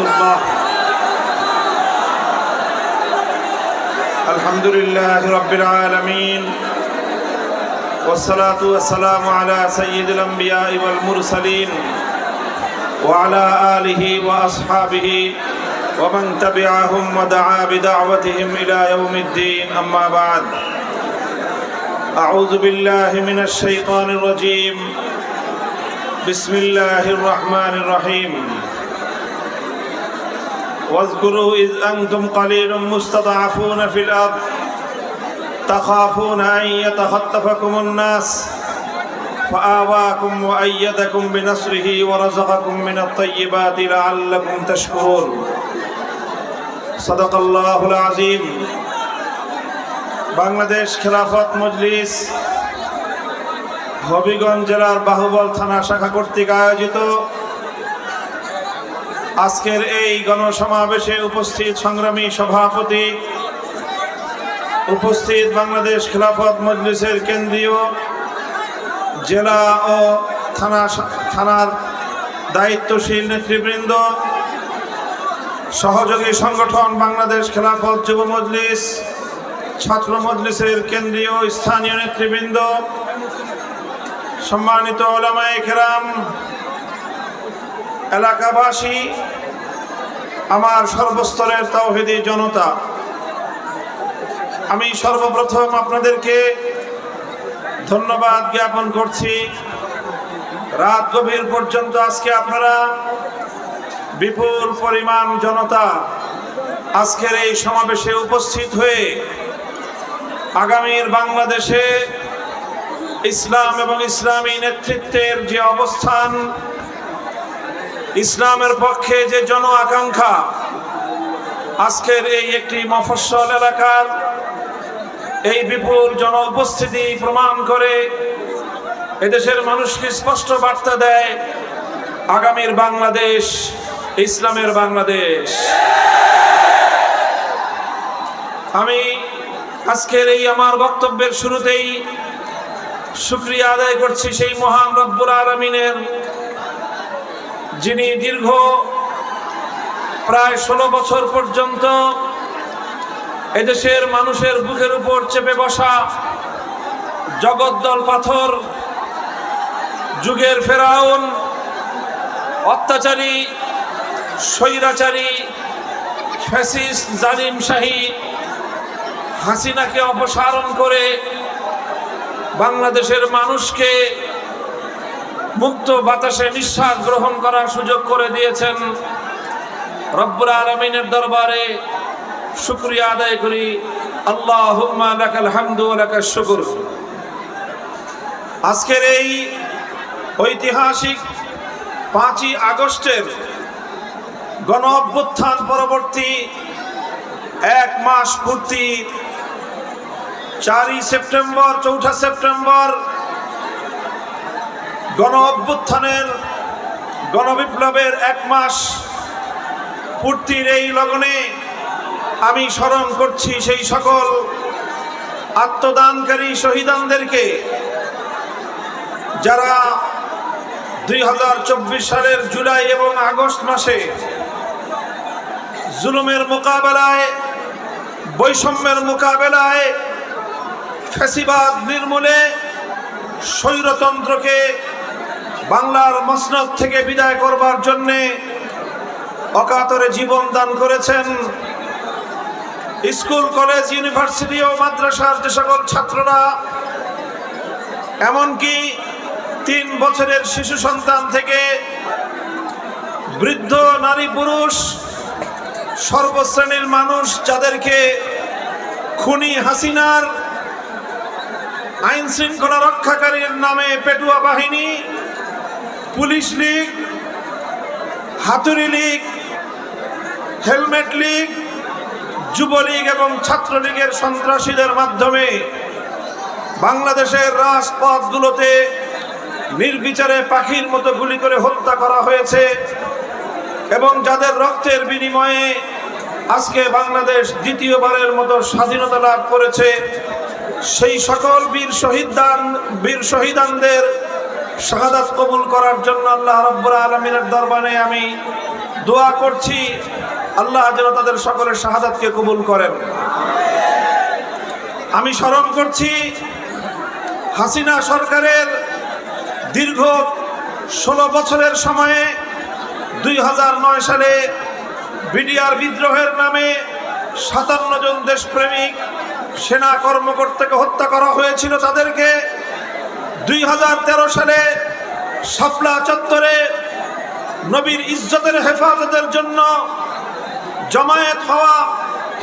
الله الحمد لله رب العالمين والصلاة والسلام على سيد الأنبياء والمرسلين وعلى آله وأصحابه ومن تبعهم ودعا بدعوتهم إلى يوم الدين أما بعد أعوذ بالله من الشيطان الرجيم بسم الله الرحمن الرحيم واذكروا إذ أنتم قليل مستضعفون في الأرض تخافون أن يتخطفكم الناس فآواكم وأيدكم بنصره ورزقكم من الطيبات لعلكم تشكرون صدق الله العظيم বাংলাদেশ খেলাফত মজলিস হবিগঞ্জ জেলার বাহুবল থানা শাখা কর্তৃক আয়োজিত আজকের এই গণসমাবেশে উপস্থিত সংগ্রামী সভাপতি, উপস্থিত বাংলাদেশ খেলাফত মজলিসের কেন্দ্রীয় জেলা ও থানা থানার দায়িত্বশীল নেতৃবৃন্দ, সহযোগী সংগঠন বাংলাদেশ খেলাফত যুব মজলিস, ছাত্র মজলিসের কেন্দ্রীয় স্থানীয় নেতৃবৃন্দ, সম্মানিত ওলামায়ে কেরাম এলাকাবাসী, আমার সর্বস্তরের তাওহিদি জনতা, আমি সর্বপ্রথম আপনাদেরকে ধন্যবাদ জ্ঞাপন করছি। রাত গভীর পর্যন্ত আজকে আপনারা বিপুল পরিমাণ জনতা আজকের এই সমাবেশে উপস্থিত হয়ে আগামীর বাংলাদেশে ইসলাম এবং ইসলামী নেতৃত্বের যে অবস্থান ইসলামের পক্ষে যে জন আকাঙ্ক্ষা, আজকের এই একটি মফস্বল এলাকার এই বিপুল জন উপস্থিতি প্রমাণ করে এদেশের মানুষকে স্পষ্ট বার্তা দেয়, আগামীর বাংলাদেশ, ইসলামের বাংলাদেশ। আমি আজকের এই আমার বক্তব্যের শুরুতেই শুক্রিয়া আদায় করছি সেই মহান রব্বুল আলমিনের যিনি দীর্ঘ প্রায় ষোলো বছর পর্যন্ত এদেশের মানুষের বুকের উপর চেপে বসা জগদ্দল পাথর, যুগের ফেরাউন, অত্যাচারী, স্বৈরাচারী, ফ্যাসিস্ট, জালিম শাহী হাসিনাকে অপসারণ করে বাংলাদেশের মানুষকে মুক্ত বাতাসে নিঃশ্বাস গ্রহণ করার সুযোগ করে দিয়েছেন রব্বুর আলমিনের দরবারে শুক্রিয়া আদায় করি। আল্লাহ শুকুর। আজকের এই ঐতিহাসিক পাঁচই আগস্টের গণ অভ্যুত্থান পরবর্তী এক মাস পূর্তি, চারই সেপ্টেম্বর, চৌঠা সেপ্টেম্বর গণ অভ্যুত্থানের গণবিপ্লবের এক মাস পূর্তির এই লগনে আমি স্মরণ করছি সেই সকল আত্মদানকারী শহীদানদেরকে, যারা দুই হাজার চব্বিশ সালের জুলাই এবং আগস্ট মাসে জুলুমের মোকাবেলায়, বৈষম্যের মোকাবেলায় ফ্যাসিবাদ নির্মূলে স্বৈরতন্ত্রকে বাংলার মসনদ থেকে বিদায় করবার জন্যে অকাতরে জীবন দান করেছেন স্কুল, কলেজ, ইউনিভার্সিটি ও মাদ্রাসার যে সকল ছাত্ররা, এমনকি তিন বছরের শিশু সন্তান থেকে বৃদ্ধ নারী পুরুষ, সর্বশ্রেণীর মানুষ যাদেরকে খুনি হাসিনার আইন শৃঙ্খলা রক্ষাকারীর নামে পেটুয়া বাহিনী পুলিশ লীগ, হাতুড়ি লীগ, হেলমেট লীগ যুবলীগ এবং ছাত্রলীগের সন্ত্রাসীদের মাধ্যমে বাংলাদেশের রাজপথগুলোতে নির্বিচারে পাখির মতো গুলি করে হত্যা করা হয়েছে এবং যাদের রক্তের বিনিময়ে আজকে বাংলাদেশ দ্বিতীয়বারের মতো স্বাধীনতা লাভ করেছে, সেই সকল বীর শহীদান বীর শহীদানদের শাহাদাত কবুল করার জন্য আল্লাহ রব্বুর আলমিনের দরবারে আমি দোয়া করছি। আল্লাহ যেন তাদের সকলের শাহাদাতকে কবুল করেন। আমি স্মরণ করছি, হাসিনা সরকারের দীর্ঘ ষোলো বছরের সময়ে দুই হাজার নয় সালে বিডিআর বিদ্রোহের নামে সাতান্ন জন দেশপ্রেমিক সেনা কর্মকর্তাকে হত্যা করা হয়েছিল তাদেরকে। দুই হাজার তেরো সালে শাপলা চত্বরে নবীর ইজ্জতের হেফাজতের জন্য জমায়েত হওয়া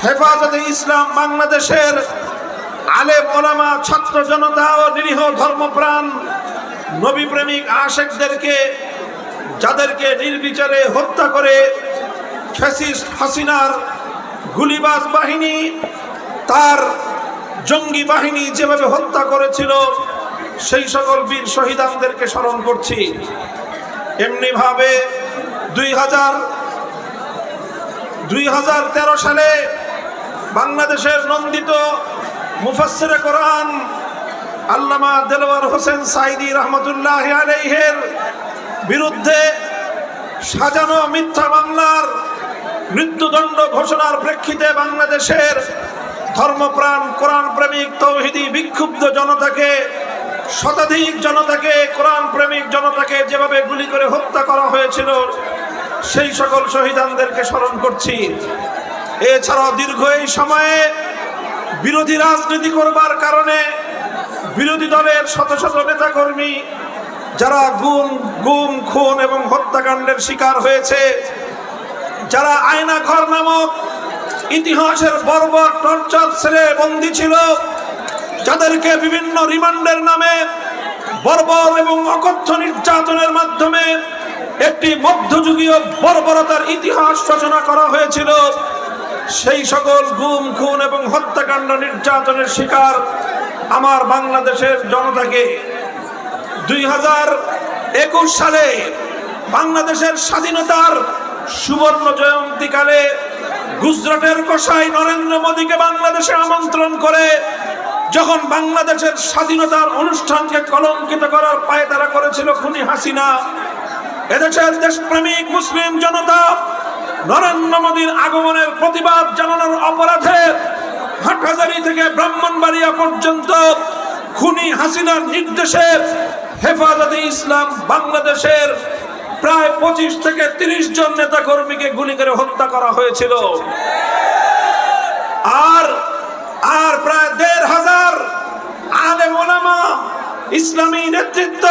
হেফাজতে ইসলাম বাংলাদেশের আলেম ওলামা ছাত্র জনতা ও নিরীহ ধর্মপ্রাণ নবী প্রেমিক আশেকদেরকে, যাদেরকে নির্বিচারে হত্যা করে ফ্যাসিস্ট হাসিনার গুলিবাজ বাহিনী, তার জঙ্গি বাহিনী যেভাবে হত্যা করেছিল সেই সকল বীর শহীদানদেরকে স্মরণ করছি। এমনিভাবে দুই হাজার দুই হাজার তেরো সালে বাংলাদেশের নন্দিত মুফাসসিরে কোরআন আল্লামা দেলোয়ার হোসেন সাইদি রহমতুল্লাহ আলাইহের বিরুদ্ধে সাজানো মিথ্যা মামলার মৃত্যুদণ্ড ঘোষণার প্রেক্ষিতে বাংলাদেশের ধর্মপ্রাণ কোরআন প্রেমিক তৌহিদি বিক্ষুব্ধ জনতাকে শতাধিক জনতাকে, কোরআন প্রেমিক জনতাকে যেভাবে গুলি করে হত্যা করা হয়েছিল, সেই সকল শহীদানদেরকে স্মরণ করছি। এছাড়াও দীর্ঘ এই সময়ে বিরোধী রাজনীতি করবার কারণে বিরোধী দলের শত শত নেতাকর্মী, যারা গুম গুম, খুন এবং হত্যাকাণ্ডের শিকার হয়েছে, যারা আয়না ঘর নামক ইতিহাসের বর্বর টর্চার ছেলে বন্দী ছিল যাদেরকে বিভিন্ন রিমান্ডের নামে বর্বর এবং অকথ্য নির্যাতনের মাধ্যমে একটি মধ্যযুগীয় বর্বরতার ইতিহাস রচনা করা হয়েছিল, সেই সকল গুম, খুন এবং হত্যাকাণ্ড নির্যাতনের শিকার আমার বাংলাদেশের জনতাকে। দুই হাজার একুশ সালে বাংলাদেশের স্বাধীনতার সুবর্ণ জয়ন্তীকালে গুজরাটের কসাই নরেন্দ্র মোদীকে বাংলাদেশে আমন্ত্রণ করে যখন বাংলাদেশের স্বাধীনতার অনুষ্ঠানকে কলঙ্কিত করার পায়ে তারা করেছিল খুনি হাসিনা, এদেশের দেশপ্রেমিক মুসলিম জনতা নরেন্দ্র মোদীর আগমনের প্রতিবাদ জানানোর অপরাধে হাটহাজারি থেকে ব্রাহ্মণবাড়িয়া পর্যন্ত খুনি হাসিনার নির্দেশে হেফাজতে ইসলাম বাংলাদেশের প্রায় পঁচিশ থেকে তিরিশ জন নেতা কর্মীকে গুলি করে হত্যা করা হয়েছিল। আর আর প্রায় দেড় হাজার আলেম ওলামা ইসলামী নেতৃত্ব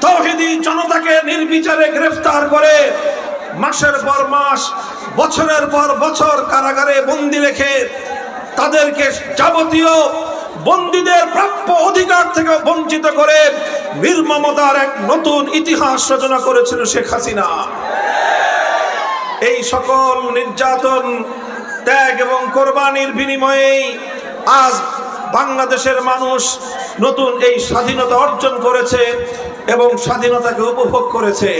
তৌহিদি জনতাকে নির্বিচারে গ্রেফতার করে মাসের পর মাস, বছরের পর বছর কারাগারে বন্দি রেখে তাদেরকে যাবতীয় বন্দীদের প্রাপ্য অধিকার থেকে বঞ্চিত করে নির্মমতার এক নতুন ইতিহাস রচনা করেছিল শেখ হাসিনা। এই সকল নির্যাতন, ত্যাগ এবং কোরবানির বিনিময়েই আজ বাংলাদেশের মানুষ নতুন এই স্বাধীনতা অর্জন করেছে এবং স্বাধীনতাকে উপভোগ করেছে।